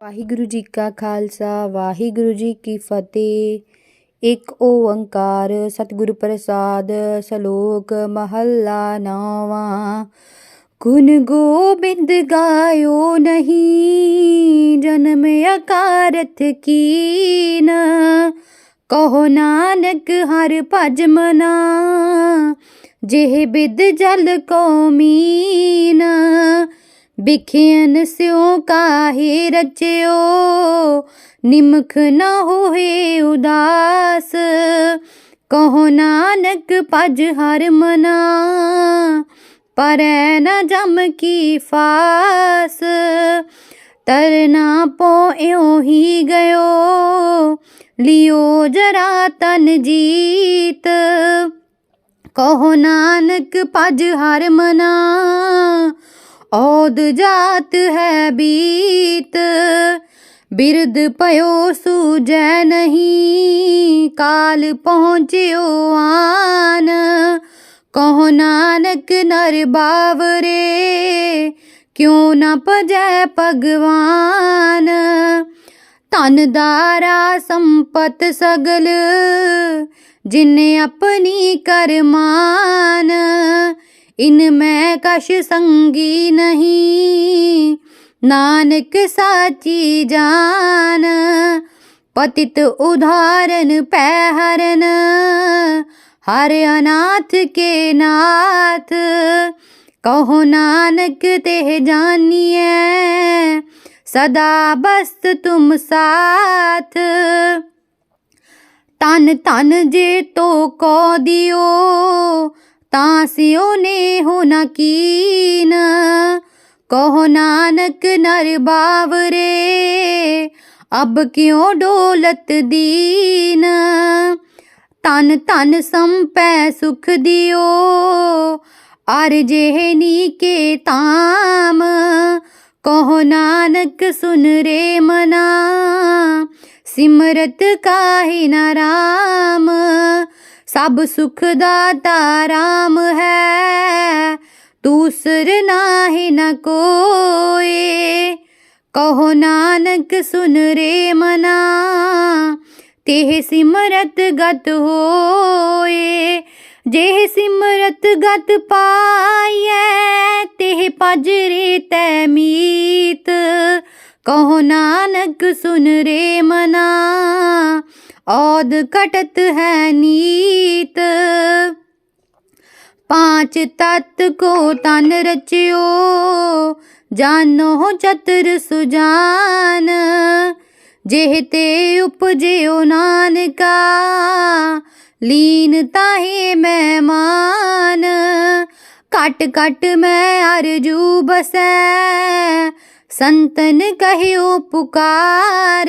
ਵਾਹਿਗੁਰੂ ਜੀ ਕਾ ਖਾਲਸਾ, ਵਾਹਿਗੁਰੂ ਜੀ ਕੀ ਫਤਿਹ। ਇੱਕ ਓੰਕਾਰ ਸਤਿਗੁਰ ਪ੍ਰਸਾਦ, ਸ਼ਲੋਕ ਮਹੱਲਾ ਨੌਵਾਂ। ਗੁਣ ਗੋਬਿੰਦ ਗਾਇਓ ਨਹੀਂ, ਜਨਮ ਅਕਾਰਥ ਕੀਨ। ਕਹੋ ਨਾਨਕ ਹਰ ਭਜ ਮਨਾ, ਜਿਹ ਬਿਦ ਜਲ ਕੋ ਮੀਨ। ਬਿਖਿਆਨ ਸਿਉ ਕਾਹੇ ਰਚਿਓ, ਨਿਮਖ ਨ ਹੋਏ ਉਦਾਸ। ਕਹੋ ਨਾਨਕ ਭਜ ਹਰ ਮਨਾ, ਪਰੈ ਨ ਜਮ ਕੀ ਫਾਸ। ਤਰਨਾ ਪੋਇਓ ਹੀ ਗਇਓ, ਲਿਓ ਜਰਾ ਤਨ ਜੀਤ। ਕਹੋ ਨਾਨਕ ਭਜ ਹਰ ਮਨਾ ਔਦ ਜਾਤ ਹੈ ਬੀਤ ਬਿਰਦ ਪਇਓ ਸੂਜੈ ਨਹੀਂ, ਕਾਲ ਪਹੁੰਚਿਓ ਆਨ। ਕਹੋ ਨਾਨਕ ਨਰ ਬਾਵਰੇ, ਕਿਉ ਨਾ ਭਜੈ ਭਗਵਾਨ? ਧਨ ਦਾਰਾ ਸੰਪਤ ਸਗਲ, ਜਿਨੇ ਆਪਣੀ ਕਰਮਾਨ। ਇਨ ਮੈਂ ਕਛ ਸੰਗੀ ਨਹੀਂ। ਨਾਨਕ ਸਾਚੀ ਜਾਨ, ਪਤਿਤ ਉਧਾਰਨ ਪੈ ਹਰਨ ਹਰ ਅਨਾਥ ਕੇ ਨਾਥ, ਕਹੋ ਨਾਨਕ ਤੇ ਜਾਨੀਐ, ਸਦਾ ਬਸਤ ਤੁਮ ਸਾਥ। ਤਨ ਤਨ ਜੇ ਤੋ ਕੋ ਦਿਓ ਤਾਂ ਸਿਓ ਨੇ ਹੋ ਨ ਕੀਨ। ਕਹੋ ਨਾਨਕ ਨਰ ਬਾਵਰੇ, ਅਬ ਕਿਉ ਡੋਲਤ ਦੀਨ? ਤਨ ਤਨ ਸੰਪੈ ਸੁਖ ਦਿਓ, ਅਰ ਜਿਹਨੀ ਕੇ ਤਾਮ ਕਹੋ ਨਾਨਕ ਸੁਨ ਰੇ ਮਨਾ, ਸਿਮਰਤ ਕਾਹੇ ਨਾ ਰਾਮ। ਸਭ ਸੁਖ ਦਾਤਾ ਰਾਮ ਹੈ, ਦੂਸਰ ਨਾਹਿ ਨ ਕੋਏ। ਕਹੋ ਨਾਨਕ ਸੁਨ ਰੇ ਮਨਾ, ਤੇਹ ਸਿਮਰਤ ਗਤ ਹੋਏ। ਜੇ ਸਿਮਰਤ ਗਤ ਪਾਈਐ, ਤੇਹ ਪਜਰੇ ਤੈ ਮੀਤ। ਕਹੋ ਨਾਨਕ ਸੁਨ ਰੇ ਮਨਾ ਔਦ ਕਟਤ ਹੈ ਨੀਤ। ਪਾਂਚ ਤਤ ਕੋ ਤਨ ਰਚਿਓ, ਜਾਨੋ ਚਤਰ ਸੁਜਾਨ। ਜਿਹ ਤੇ ਉਪਜਿਓ ਨਾਨਕਾ, ਲੀਨ ਤਾਹੇ ਮਹਿਮਾਨ ਕਟ ਕਟ ਮੈਂ ਅਰਜੂ ਬਸੈ, ਸੰਤਨ ਕਹਿਓ ਪੁਕਾਰ।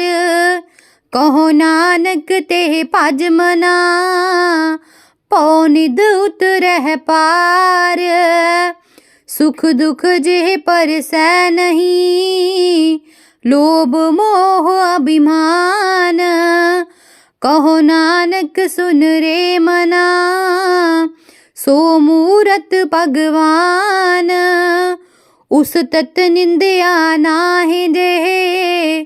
ਕਹੋ ਨਾਨਕ ਤੇ ਭਜ ਮਨਾ, ਪਉ ਨਿਦ ਉਤਰਹਿ ਪਾਰ। ਸੁਖ ਦੁਖ ਜਿਹ ਪਰਸੈ ਨਹੀਂ, ਲੋਭ ਮੋਹ ਅਭਿਮਾਨ। ਕਹੋ ਨਾਨਕ ਸੁਨ ਰੇ ਮਨਾ, ਸੋ ਮੂਰਤ ਭਗਵਾਨ। ਉਸ ਤਤ ਨਿੰਦਿਆ ਨਾਹਿ ਦੇ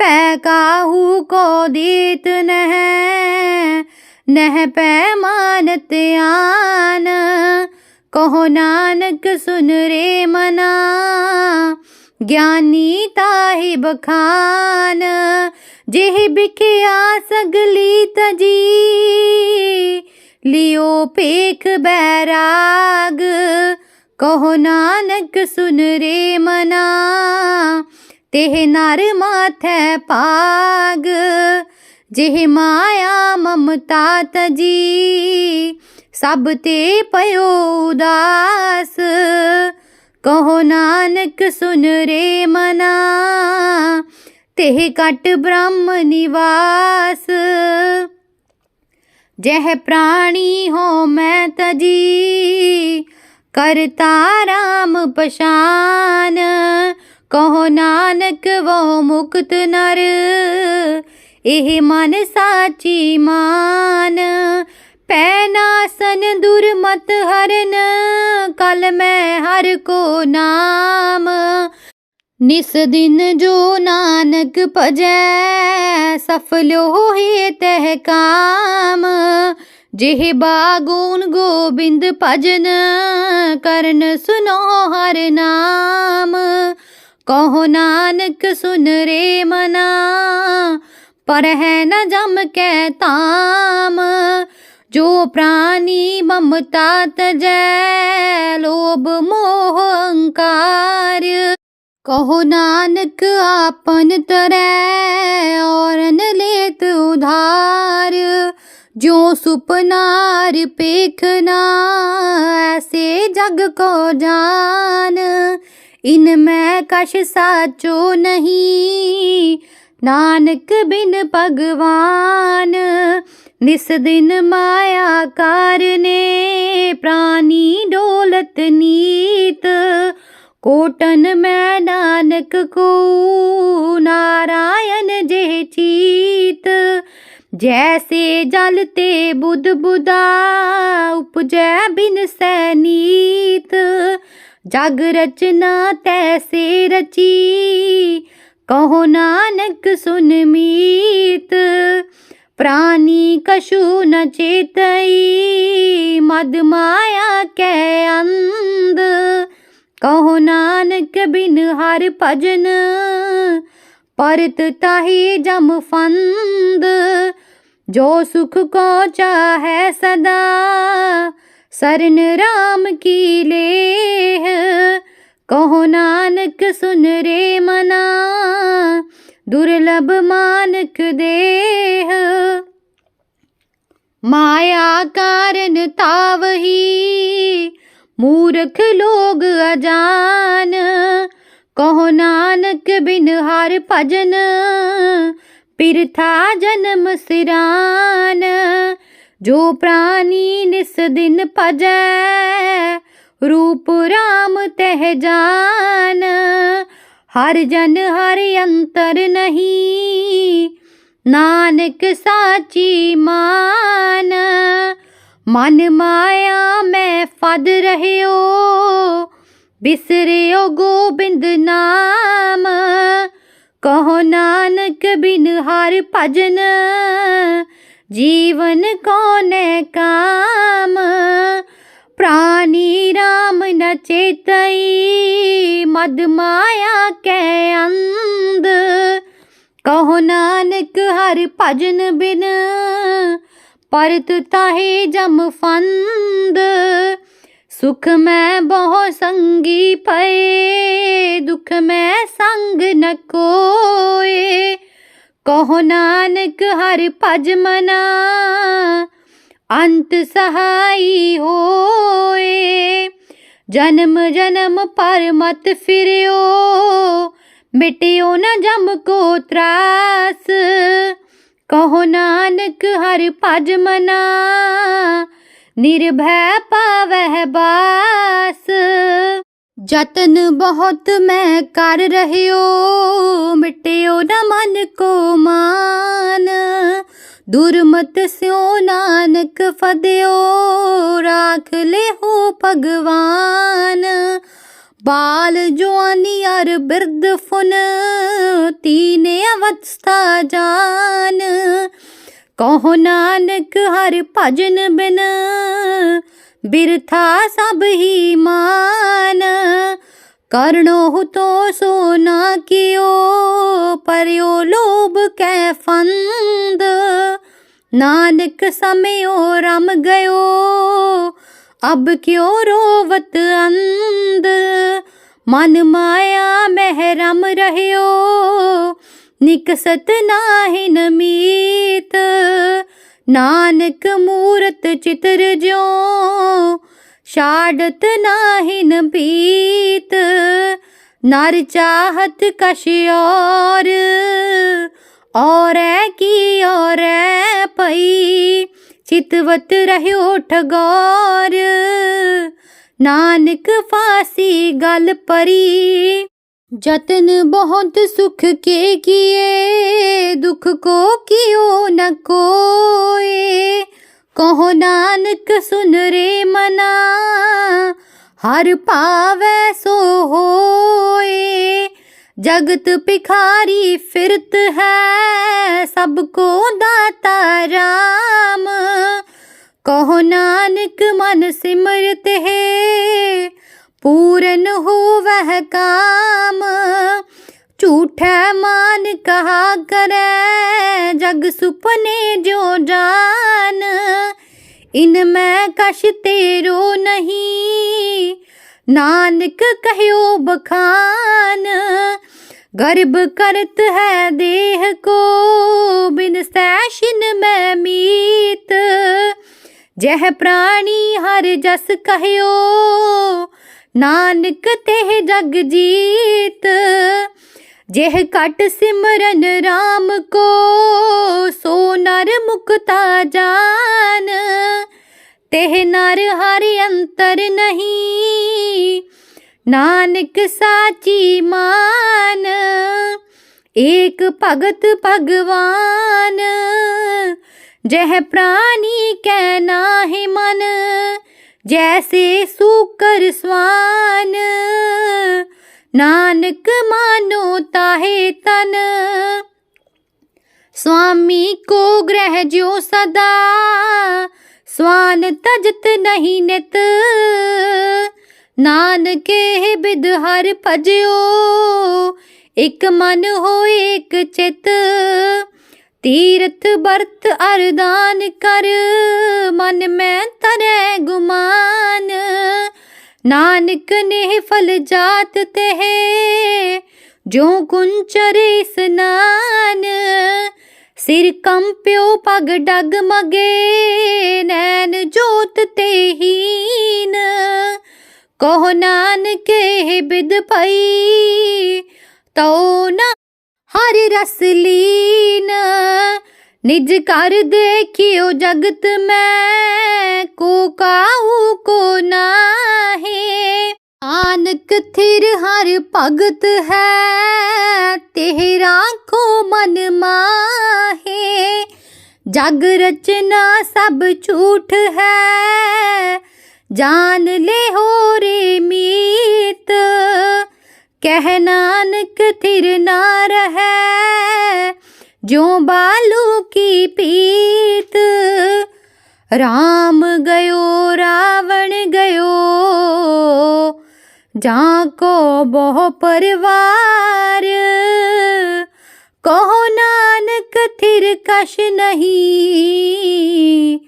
ਪੈ ਕਾਹੂ ਕੋ ਦੀਤ ਨਹਿ। ਨਹਿ ਪੈ ਮਾਨਤ ਆਨ ਕਹੋ ਨਾਨਕ ਸੁਨ ਰੇ ਮਨਾ। ਗਿਆਨੀ ਤਾਹੀ ਬਖਾਨ, ਜਿਹ ਬਿਖਿਆ ਸਗਲੀ ਤਜੀ। ਲਿਓ ਪੇਖ ਬੈਰਾਗ, ਕਹੋ ਨਾਨਕ ਸੁਨ ਰੇ ਮਨਾ। ਤੇਹ ਨਰ ਮਾਥੈ ਪਾਗ ਜਿਹ ਮਾਇਆ ਮਮਤਾ ਤਜੀ ਸਭ ਤੇ ਪਇਓ ਉਦਾਸ ਕਹੋ ਨਾਨਕ ਸੁਨ ਰੇ ਮਨਾ तेह कट ब्रह्म निवास जह प्राणी हो मैं तजी करता राम पशान ਕਹੋ ਨਾਨਕ ਵੋ ਮੁਕਤ ਨਰ, ਇਹ ਮਨ ਸਾਚੀ ਮਾਨ। ਪੈ ਨਾਸਨ ਦੁਰਮਤ ਹਰਨ, ਕਲ ਮੈਂ ਹਰ ਕੋ ਨਾਮ। ਨਿਸ ਦਿਨ ਜੋ ਨਾਨਕ ਭਜੈ ਸਫਲੋ ਹੀ ਤਹਿ ਕਾਮ। ਜਿਹ ਬਾਗੂਨ ਗੋਬਿੰਦ ਭਜਨ, ਕਰਨ ਸੁਨੋ ਹਰ ਨਾਮ। ਕਹੋ ਨਾਨਕ, ਸੁਨ ਰੇ ਮਨਾ। ਪਰ ਹੈ ਨ ਜਮ ਕੈ ਤਾਮ। ਜੋ ਪ੍ਰਾਨੀ ਮਮਤਾ ਤਜੈ, ਲੋਭ ਮੋਹ ਅਹੰਕਾਰ ਕਹੋ ਨਾਨਕ, ਆਪਨ ਤਰੈ, ਔਰਨ ਲੇਤ ਉਧਾਰ। ਜੋ ਸੁਪਨਾਰ ਪੇਖਨਾ ਐਸੇ ਜਗ ਕੋ ਜਾਨ। मे कश साचो नहीं। नानक बिन भगवान निस भगवान् निदिन ने प्राणी डोलत नीत। कोटन मे नानक को नारायण जे चीत। जैसे जल ते बुध बुदा उपज बिन सैनीत ਜਗ ਰਚਨਾ ਤੈਸੇ ਰਚੀ, ਕਹੋ ਨਾਨਕ ਸੁਨ ਮੀਤ, ਪ੍ਰਾਨੀ ਕਸ਼ੂ ਨ ਚੇਤਈ, ਮਦ ਮਾਇਆ ਕੈ ਅੰਧ, ਕਹੋ ਨਾਨਕ ਬਿਨ ਹਰ ਭਜਨ, ਪਰਤ ਤਾਹੀ ਜਮ ਫੰਦ, ਜੋ ਸੁਖ ਕੋ ਚਾਹੈ ਸਦਾ ਸਰਨ ਰਾਮ ਕੀ ਲੇਹ? ਕਹੋ ਨਾਨਕ ਸੁਨ ਰੇ ਮਨਾ, ਦੁਰਲਭ ਮਾਨਕ ਦੇਹ। ਮਾਇਆ ਕਾਰਨ ਤਾਵਹੀ ਮੂਰਖ ਲੋਗ ਅਜਾਨ। ਕਹੋ ਨਾਨਕ ਬਿਨ ਹਰ ਭਜਨ ਪਿਰਥਾ ਜਨਮ ਸਿਰਾਨ। ਜੋ ਪ੍ਰਾਨੀ ਨਿਸ ਦਿਨ ਭਜੈ, ਰੂਪ ਰਾਮ ਤਹਿ ਜਾਨ। ਹਰ ਜਨ ਹਰ ਅੰਤਰ ਨਹੀਂ, ਨਾਨਕ ਸਾਚੀ ਮਾਨ। ਮਨ ਮਾਇਆ ਮੈਂ ਫਦ ਰਹਿਓ, ਬਿਸਰਿਓ ਗੋਬਿੰਦ ਨਾਮ। ਕਹੋ ਨਾਨਕ ਬਿਨ ਹਰ ਭਜਨ ਜੀਵਨ ਕੋਨੇ ਕਾਮ? ਪ੍ਰਾਨੀ ਰਾਮ ਨ ਚੇਤਈ ਮਦ ਮਾਇਆ ਕੈ ਅੰਧ। ਕਹੋ ਨਾਨਕ ਹਰ ਭਜਨ ਬਿਨ, ਪਰਤ ਤਾਹੇ ਜਮ ਫੰਦ। ਸੁਖ ਮੈਂ ਬਹੁ ਸੰਗੀ ਪਏ, ਦੁਖ ਮੈਂ ਸੰਗ ਨ ਕੋਏ। ਕਹੋ ਨਾਨਕ ਹਰ ਭਜ ਮਨਾ, ਅੰਤ ਸਹਾਈ ਹੋਏ। ਜਨਮ ਜਨਮ ਪਰ ਮਤ ਫਿਰਿਓ, ਮਿਟਿਓ ਨਾ ਜਮ ਕੋ ਤਰਾਸ। ਕਹੋ ਨਾਨਕ ਹਰ ਭਜ ਮਨਾ, ਨਿਰਭੈ ਪਾਵਹਿ ਬਾਸ। ਜਤਨ ਬਹੁਤ ਮੈਂ ਕਰ ਰਹਿਓ, ਮਿਟਿਓ ਨਾ ਮਨ ਕੋ ਮਾਨ। ਦੁਰਮਤ ਸਿਓ ਨਾਨਕ ਫਦਿਓ, ਰਾਖ ਲਿਓ ਭਗਵਾਨ। ਬਾਲ ਜਵਾਨੀ ਅਰ ਬਿਰਦ ਫੁਨ, ਤੀਨੇ ਅਵਸਥਾ ਜਾਨ। ਕਹੋ ਨਾਨਕ ਹਰ ਭਜਨ ਬਿਨ ਬਿਰਥਾ ਸਭ ਹੀ ਮਾਨ। ਕਰਣੋ ਤੋ ਸੋ ਨਾ ਕਿਓ ਪਰਿਓ ਲੋਭ ਕੈ ਫੰਦ। ਨਾਨਕ ਸਮਿਓ ਰਮ ਗਇਓ, ਅਬ ਕਿਉ ਰੋਵਤ ਅੰਦ ਮਨ ਮਾਇਆ ਮਹਿ ਰਮ ਰਹਿਓ, ਨਿਕਸਤ ਨਾਹਿ ਮੀਤ। ਨਾਨਕ ਮੂਰਤ ਚਿਤਰ ਜਿਉ, ਛਾੜਤ ਨਾਹਿਨ ਪੀਤ, ਨਰ ਚਾਹਤ ਕਸ਼ ਔਰ, ਔਰੈ ਕੀ ਔਰੈ ਪਈ, ਚਿਤਵਤ ਰਹਿਓ ਠਗੌਰ। ਨਾਨਕ ਫਾਸੀ ਗਲ ਪਰੀ, ਜਤਨ ਬਹੁਤ ਸੁਖ ਕੇ ਕੀਏ को कियो न कोए कहो नानक सुन रे मना हर पावै सो होए जगत भिखारी फिरत है सबको दाता राम कहो नानक मन सिमरत है पूरन हो वह काम ਝੂਠੈ ਮਾਨ ਕਹਾ ਕਰੈ, ਜਗ ਸੁਪਨੇ ਜੋ ਜਾਨ। ਇਨ ਮੈਂ ਕਸ਼ ਤੇਰੋ ਨਹੀਂ, ਨਾਨਕ ਕਹਿਓ ਬਖਾਨ। ਗਰਭ ਕਰਤ ਹੈ ਦੇਹ ਕੋ, ਬਿਨ ਸੈਸ਼ਨ ਮੈਂ ਮੀਤ। ਜਹ ਪ੍ਰਾਣੀ ਹਰ ਜਸ ਕਹਿਓ, ਨਾਨਕ ਤੇ ਜਗ ਜੀਤ। ਜਿਹ ਘਟ ਸਿਮਰਨ RAM ਕੋ, ਸੋ ਨਰ ਮੁਕਤਾ ਜਾਨ। ਤੇਹ ਨਰ ਹਰ ਅੰਤਰ ਨਹੀਂ, ਨਾਨਕ ਸਾਚੀ ਮਾਨ। ਏਕ ਭਗਤ ਭਗਵਾਨ, ਜਹ ਪ੍ਰਾਨੀ ਕੈ ਨਾਹਿ ਮਨ, ਜੈਸੇ ਸੂਕਰ ਸਵਾਨ। नानक मानो ताहे तन स्वामी को ग्रह जो सदा स्वान तजत नहीं नित ਨਾਨਕੇ ਬਿਦ ਹਰ ਭਜਿਓ ਇਕ ਮਨ ਹੋਏ ਇਕ ਚਿਤ ਤੀਰਥ ਬਰਤ ਅਰਦਾਨ ਕਰ ਮਨ ਮੈਂ ਤਰੈ ਗੁਮਾਨ ਨਾਨਕ ਨੇ ਫਲ ਜਾਤ ਤੇ ਹੈ। ਜੋ ਕੁੰਚਰੇ ਇਸਨਾਨ ਸਿਰ ਕੰਪਿਓ ਪਗ ਡਗ ਮਗੇ, ਨੈਣ ਜੋਤ ਤੇ ਹੀਨ। ਕਹੋ ਨਾਨਕ, ਇਹ ਬਿਦ ਪਈ, ਤਉ ਨ ਹਰ ਰਸ ਲੀਨ। निज कर देखियो जगत में, को काऊ को नाहे। आनक थिर हर भगत है तेरा को मन माहे। जग रचना सब झूठ है, जान ले हो रे मीत। कह नानक थिर नार है जो बालू की पीत, राम गयो, रावण गयो। जा को बहु परिवार, कहो नानक थिर कश नहीं।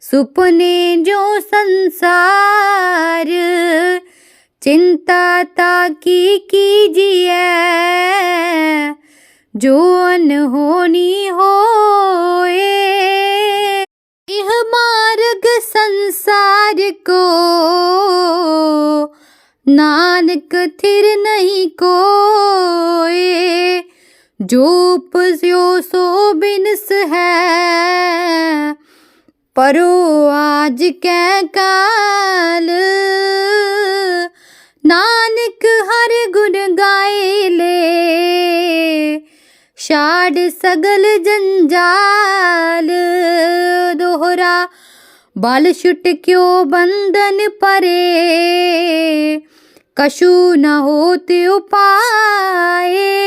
सुपने जो संसार, चिंता ताकी कीजिए। ਜੋ ਅਨਹੋਨੀ ਹੋਏ, ਇਹ ਮਾਰਗ ਸੰਸਾਰ ਕੋ, ਨਾਨਕ ਥਿਰ ਨਹੀਂ ਕੋਏ, ਜੋ ਉਪਜਿਓ ਸੋ ਬਿਨਸ ਹੈ। ਪਰੋ ਆਜ ਕੈ ਕਾਲ ਨਾ ਛਾੜ ਸਗਲ ਜੰਜਾਲ। ਦੋਹਰਾ, ਬਲ ਛੁੱਟ ਕਿਉ ਬੰਧਨ ਪਰੇ? ਕਸ਼ੂ ਨ ਹੋਤ ਉਪਾਏ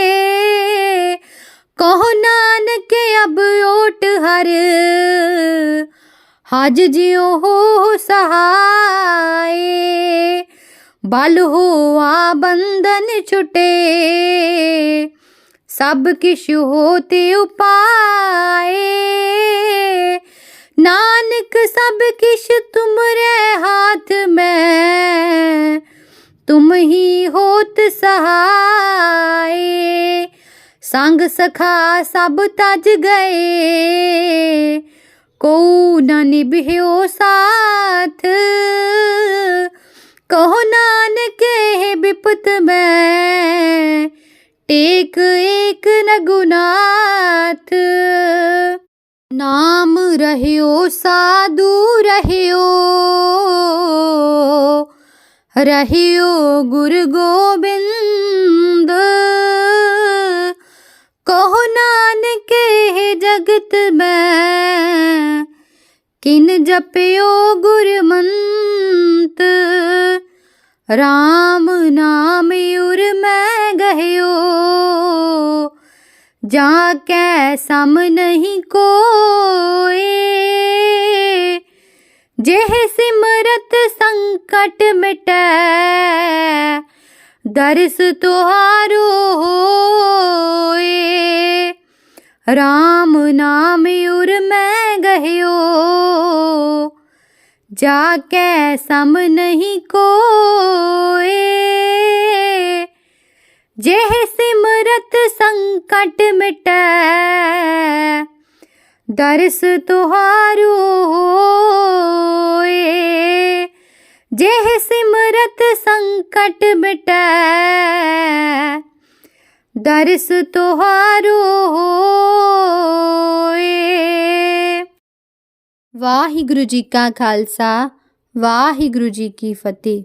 ਕਹੋ ਨਾਨਕ, ਅਬ ਓਟ ਹਰ। ਹਜ ਜਿਉ ਹੋ ਸਹਾਏ। ਬਲ ਹੋਆ ਬੰਧਨ ਛੁਟੇ। सब किश होते उपाए। नानक सब किश तुमरे हाथ में, तुम ही होत सहाय। संग सखा सब तज गए, को न निभ्यो साथ। कहो नानक बिपत में ਮੈਂ ਟੇਕ ਏਕ ਨਗੁਨਾਥ ਨਾਮ ਰਹਿਓ, ਸਾਧੂ ਰਹਿਓ। ਰਹਿਓ ਗੁਰ ਗੋਬਿੰਦ। ਕਹੋ ਨਾਨਕ, ਇਹ ਜਗਤ ਮੈਂ। ਕਿਨ ਜਪਿਓ ਗੁਰਮੰਤ। RAM ਜਾ ਕੈ ਸਮ ਨਹੀਂ ਕੋਏ ਜਿਹ ਸਿਮਰਤ ਸੰਕਟ ਮਿਟੈ ਦਰਸ ਤੁਹਾਰੋ ਹੋਏ RAM ਨਾਮ ਉਰ ਮੈਂ ਗਹਿਓ ਜਾ ਕੈ ਸਮ ਨਹੀਂ ਸੰਕਟ ਮਿਟੈ। ਦਰਸ ਤੁਹਾਰੂ ਹੋਏ। ਜਿਹ ਸਿਮਰਤ ਸੰਕਟ ਮਿਟੈ। ਦਰਸ ਤੁਹਾਰੋ ਹੋਏ। ਵਾਹਿਗੁਰੂ ਜੀ ਕਾ ਖਾਲਸਾ, ਵਾਹਿਗੁਰੂ ਜੀ ਕੀ ਫਤਿਹ।